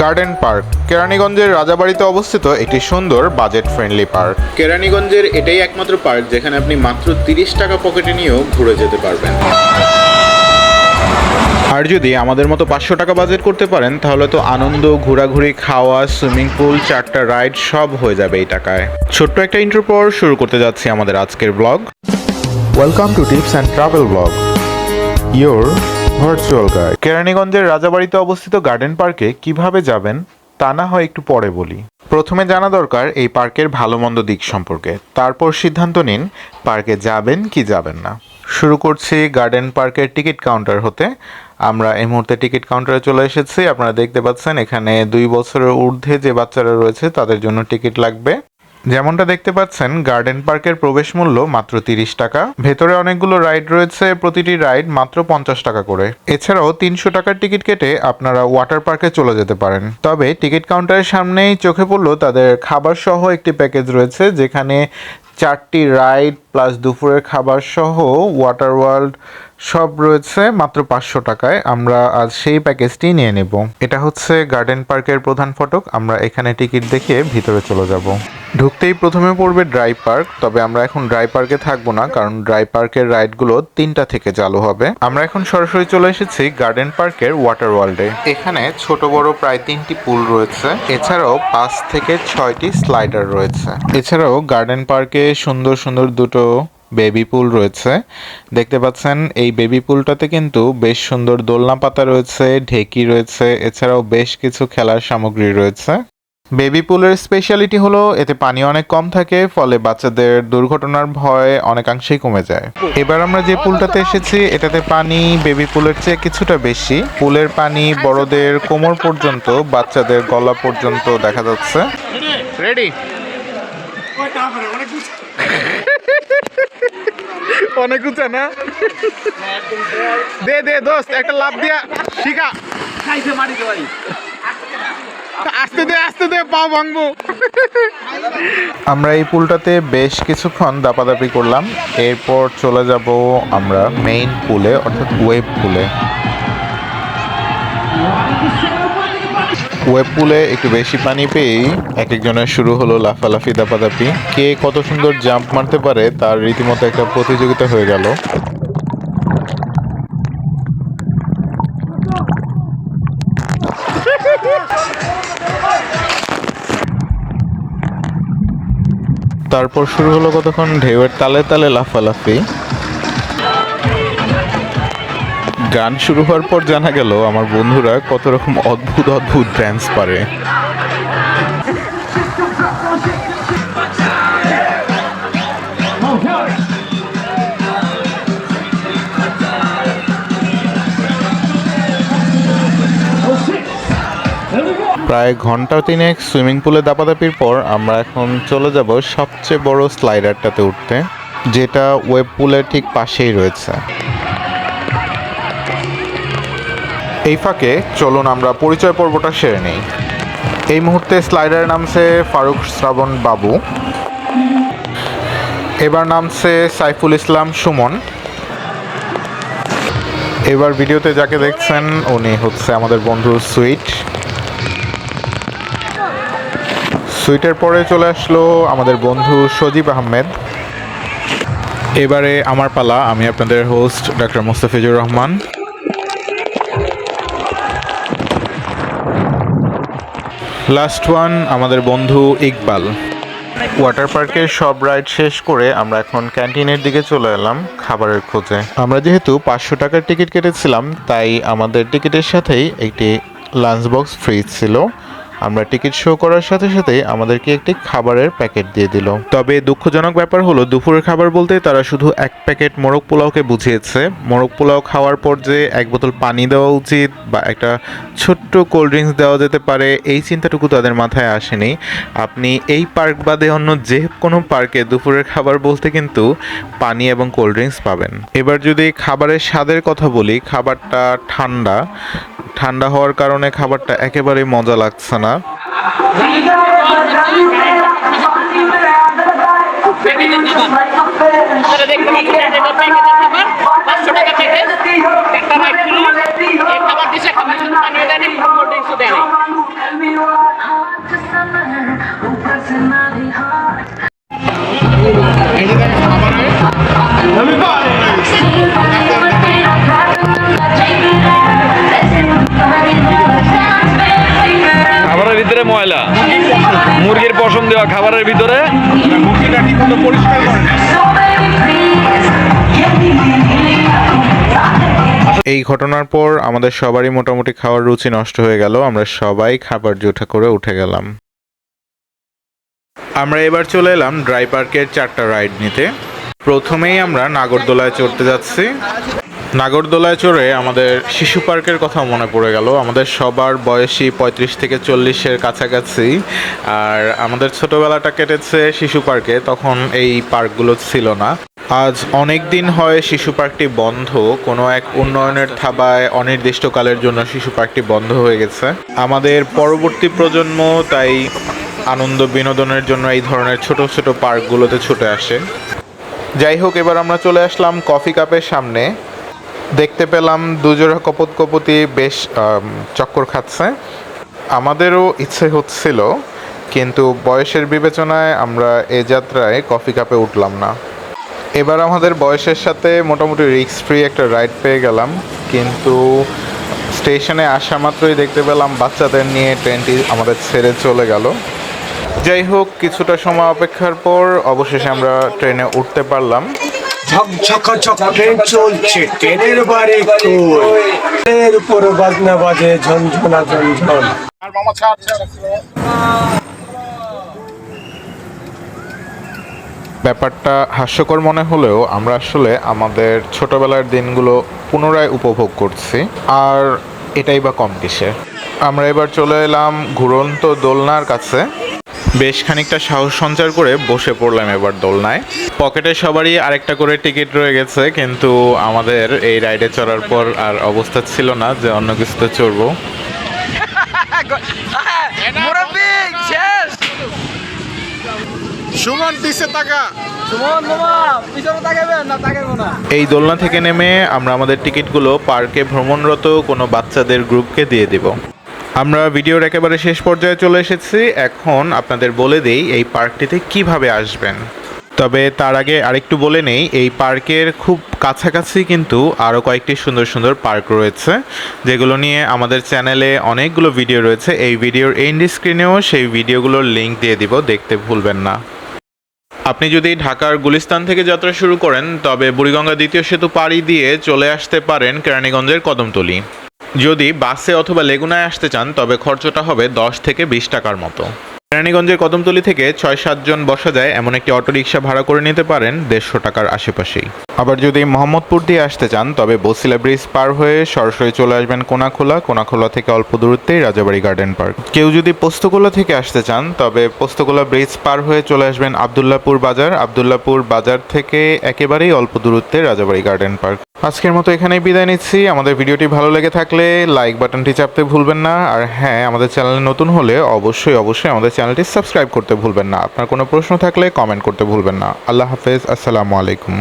Garden park কেরানীগঞ্জের রাজাবাড়িতে অবস্থিত একটি সুন্দর বাজেট ফ্রেন্ডলি পার্ক কেরানীগঞ্জের এটাই একমাত্র পার্ক যেখানে আপনি মাত্র তিরিশ টাকা পকেটে নিয়েও ঘুরে যেতে পারবেন। আর যদি আমাদের মতো পাঁচশো টাকা বাজেট করতে পারেন তাহলে তো আনন্দ ঘোরাঘুরি খাওয়া সুইমিং পুল চারটা রাইড সব হয়ে যাবে এই টাকায়। ছোট্ট একটা ইন্টার পর শুরু করতে যাচ্ছি আমাদের আজকের blog welcome to tips and travel blog your virtual guide কেরানীগঞ্জের রাজাবাড়িতে অবস্থিত গার্ডেন পার্কে কীভাবে যাবেন, তা না হয় একটু পরে বলি। প্রথমে জানা দরকার এই পার্কের ভালো মন্দ দিক সম্পর্কে। তারপর সিদ্ধান্ত নিন, পার্কে যাবেন কি যাবেন না। শুরু করছি গার্ডেন পার্কের টিকিট কাউন্টার হতে। আমরা এই মুহূর্তে টিকিট কাউন্টারে চলে এসেছি। আপনারা দেখতে পাচ্ছেন, এখানে দুই বছরের ঊর্ধ্বে যে বাচ্চারা রয়েছে, তাদের জন্য টিকিট লাগবে। যেমনটা দেখতে পাচ্ছেন, গার্ডেন পার্কের প্রবেশ মূল্য মাত্র তিরিশ টাকা। ভেতরে অনেকগুলো রাইড রয়েছে, প্রতিটি রাইড মাত্র পঞ্চাশ টাকা করে। এছাড়াও তিনশো টাকার টিকিট কেটে আপনারা ওয়াটার পার্কে চলে যেতে পারেন। তবে টিকিট কাউন্টারের সামনেই চোখে পড়ল তাদের খাবার সহ একটি প্যাকেজ রয়েছে, যেখানে চারটি রাইড প্লাস দুপুরের খাবার সহ ওয়াটার ওয়ার্ল্ড সব রয়েছে মাত্র পাঁচশো টাকায়। আমরা আজ সেই প্যাকেজটি নিয়ে নেব। এটা হচ্ছে গার্ডেন পার্কের প্রধান ফটক। আমরা এখানে টিকিট দেখিয়ে ভিতরে চলে যাব। ঢুকতেই প্রথমে পড়বে ড্রাই পার্ক, তবে আমরা এখন ড্রাই পার্কে থাকব না, কারণ ড্রাই পার্কের রাইডগুলো তিনটা থেকে চালু হবে। আমরা এখন সরাসরি চলে এসেছি গার্ডেন পার্কের ওয়াটার ওয়ার্ল্ডে। এখানে ছোট বড় প্রায় তিনটি পুল রয়েছে, এছাড়াও পাঁচ থেকে ছয়টি স্লাইডার রয়েছে। এছাড়াও গার্ডেন পার্কে সুন্দর সুন্দর দুটো বেবি পুল রয়েছে। দেখতে পাচ্ছেন, এই বেবি পুলটাতে কিন্তু বেশ সুন্দর দোলনা পাতা রয়েছে, ঢেকি রয়েছে, এছাড়াও বেশ কিছু খেলার সামগ্রী রয়েছে। বেবি পুলের স্পেশালিটি হলো এতে পানি অনেক কম থাকে ফলে বাচ্চাদের দুর্ঘটনার ভয় অনেকাংশেই কমে যায়। এবার আমরা যে পুলটাতে এসেছি এটাতে পানি বেবি পুলের চেয়ে কিছুটা বেশি। পুলের পানি বড়দের কোমর পর্যন্ত বাচ্চাদের গলা পর্যন্ত দেখা যাচ্ছে। রেডি অনেক উঁচা না? দে দে দোস্ত একটা লাভ দিয়া শিখা। আস্তে দে আস্তে দে, পা ভাঙবো। আমরা এই পুলটাতে বেশ কিছুক্ষণ দাপাদাপি করলাম। এরপর চলে যাব আমরা মেইন পুলে, অর্থাৎ ওয়েব পুলে। ওয়েব পুলে একটু বেশি পানি পেয়েই এক একজনের শুরু হলো লাফালাফি, দাপাদাপি। কে কত সুন্দর জাম্প মারতে পারে তার রীতিমতো একটা প্রতিযোগিতা হয়ে গেল। তারপর শুরু হলো কতক্ষণ? ঢেউয়ের তালে তালে লাফালাফি। গান শুরু হওয়ার পর জানা গেল, আমার বন্ধুরা কত রকম অদ্ভুত অদ্ভুত ড্যান্স পারে। প্রায় ঘণ্টা তিনেক সুইমিং পুলে দাপাদাপির পর আমরা এখন চলে যাব সবচেয়ে বড় স্লাইডারটাতে উঠতে, যেটা ওয়েব পুলের ঠিক পাশেই রয়েছে। এই ফাঁকে চলুন আমরা পরিচয় পর্বটা সেরে নেই। এই মুহূর্তে স্লাইডারে নামছে ফারুক শ্রাবণ বাবু। এবার নামছে সাইফুল ইসলাম সুমন। এবার ভিডিওতে যাকে দেখছেন, উনি হচ্ছে আমাদের বন্ধু সুইট। সুইটের পরে চলে আসলো আমাদের বন্ধু সজীব আহমেদ। এবারে আমার পালা, আমি আপনাদের host doctor Mostafizur Rahman. Last one আমাদের বন্ধু ইকবাল। ওয়াটার পার্কের সব রাইড শেষ করে আমরা এখন ক্যান্টিনের দিকে চলে এলাম খাবারের খোঁজে। আমরা যেহেতু পাঁচশো টাকার টিকিট কেটেছিলাম, তাই আমাদের টিকিটের সাথেই একটি লাঞ্চ বক্স ফ্রি ছিল। আমরা টিকিট শো করার সাথে সাথে আমাদেরকে একটি খাবারের প্যাকেট দিয়ে দিল। তবে দুঃখজনক ব্যাপার হলো, দুপুরের খাবার বলতে তারা শুধু এক প্যাকেট মোরগ পোলাওকে বুঝিয়েছে। মোরগ পোলাও খাওয়ার পর যে এক বোতল পানি দেওয়া উচিত বা একটা ছোট্ট কোল্ড ড্রিঙ্কস দেওয়া যেতে পারে, এই চিন্তাটুকু তাদের মাথায় আসেনি। আপনি এই পার্ক বাদে অন্য যে কোনো পার্কে দুপুরের খাবার বলতে কিন্তু পানি এবং কোল্ড ড্রিঙ্কস পাবেন। এবার যদি খাবারের স্বাদের কথা বলি, খাবারটা ঠান্ডা ঠান্ডা হওয়ার কারণে খাবারটা একেবারেই মজা লাগছে না। দেওয়া খাবারের ভিতরে। এই ঘটনার পর আমাদের সবারই মোটামুটি খাওয়ার রুচি নষ্ট হয়ে গেল। আমরা সবাই খাবার জোঠা করে উঠে গেলাম। আমরা এবার চলে এলাম ড্রাই পার্কের চারটা রাইড নিতে। প্রথমেই আমরা নাগরদোলায় চড়তে যাচ্ছি। নাগরদোলায় চড়ে আমাদের শিশু পার্কের কথা মনে পড়ে গেল। আমাদের সবার বয়সী পঁয়ত্রিশ থেকে চল্লিশের কাছাকাছি। আর আমাদের ছোটবেলাটা কেটেছে শিশু পার্কে, তখন এই পার্কগুলো ছিল না। আজ অনেক দিন হয় শিশু পার্কটি বন্ধ। কোনো এক উন্নয়নের থাবায় অনির্দিষ্টকালের জন্য শিশু পার্কটি বন্ধ হয়ে গেছে। আমাদের পরবর্তী প্রজন্ম তাই আনন্দ বিনোদনের জন্য এই ধরনের ছোট ছোট পার্কগুলোতে ছুটে আসে। যাই হোক, এবার আমরা চলে আসলাম কফি কাপের সামনে। দেখতে পেলাম দুজোড়া কপত কপতি বেশ চক্কর খাচ্ছে। আমাদেরও ইচ্ছে হচ্ছিল, কিন্তু বয়সের বিবেচনায় আমরা এ যাত্রায় কফি কাপে উঠলাম না। এবার আমাদের বয়সের সাথে মোটামুটি রিক্স ফ্রি একটা রাইড পেয়ে গেলাম, কিন্তু স্টেশনে আসা মাত্রই দেখতে পেলাম বাচ্চাদের নিয়ে ট্রেনটি আমাদের ছেড়ে চলে গেল। যাই হোক, কিছুটা সময় অপেক্ষার পর অবশেষে আমরা ট্রেনে উঠতে পারলাম। ঝকঝকা ঝক ট্রেন চলছে ট্রেনের কই ট্রেনের উপর বাজনা বাজে ঝনঝনা ঝনঝন। ব্যাপারটা হাস্যকর মনে হলেও আমরা আসলে আমাদের ছোটবেলার দিনগুলো পুনরায় উপভোগ করছি আর এটাই বা কম কিসে আমরা এবার চলে এলাম ঘুরন্ত দোলনার কাছে। বেশ খানিকটা সাহস সঞ্চার করে বসে পড়লাম এবার দোলনায়। পকেটে সবারই আরেকটা করে টিকিট রয়ে গেছে কিন্তু আমাদের এই রাইডে চড়ার পর আর অবস্থা ছিল না যে অন্য কিছুতে চড়বো। এই দোলনা থেকে নেমে আমরা আমাদের টিকিটগুলো পার্কে ভ্রমণরত কোনো বাচ্চাদের গ্রুপকে দিয়ে দিব। আমরা ভিডিওর একেবারে শেষ পর্যায়ে চলে এসেছি। এখন আপনাদের বলে দেই এই পার্কটিতে কীভাবে আসবেন। তবে তার আগে আরেকটু বলে নেই, এই পার্কের খুব কাছাকাছি কিন্তু আরও কয়েকটি সুন্দর সুন্দর পার্ক রয়েছে, যেগুলো নিয়ে আমাদের চ্যানেলে অনেকগুলো ভিডিও রয়েছে। এই ভিডিওর এন্ড স্ক্রিনেও সেই ভিডিওগুলোর লিঙ্ক দিয়ে দিব, দেখতে ভুলবেন না। আপনি যদি ঢাকার গুলিস্তান থেকে যাত্রা শুরু করেন, তবে বুড়িগঙ্গা দ্বিতীয় সেতু পাড়ি দিয়ে চলে আসতে পারেন কেরানীগঞ্জের কদমতলি। যদি বাসে অথবা লেগুনায় আসতে চান, তবে খরচটা হবে দশ থেকে বিশ টাকার মতো। কেরানীগঞ্জের কদমতলি থেকে ছয় সাতজন বসা যায়, এমন একটি অটোরিকশা ভাড়া করে নিতে পারেন দেড়শো টাকার আশেপাশেই। আবার যদি মোহাম্মদপুর দিয়ে আসতে চান, তবে বসিলা ব্রিজ পার হয়ে সরাসরি চলে আসবেন কোনাখোলা। কোনাখোলা থেকে অল্প দূরত্বেই রাজাবাড়ি গার্ডেন পার্ক। কেউ যদি পোস্তকোলা থেকে আসতে চান, তবে পোস্তকোলা ব্রিজ পার হয়ে চলে আসবেন আবদুল্লাপুর বাজার। আবদুল্লাপুর বাজার থেকে একেবারেই অল্প দূরত্বে রাজাবাড়ি গার্ডেন পার্ক। আজকের মতো এখানেই বিদায় নিচ্ছি। আমাদের ভিডিওটি ভালো লেগে থাকলে লাইক বাটনটি চাপতে ভুলবেন না। আর হ্যাঁ আমাদের চ্যানেলে নতুন হলে অবশ্যই অবশ্যই আমাদের চ্যানেলটি সাবস্ক্রাইব করতে ভুলবেন না। আপনার কোনো প্রশ্ন থাকলে কমেন্ট করতে ভুলবেন না। আল্লাহ হাফেজ। আসসালামু আলাইকুম।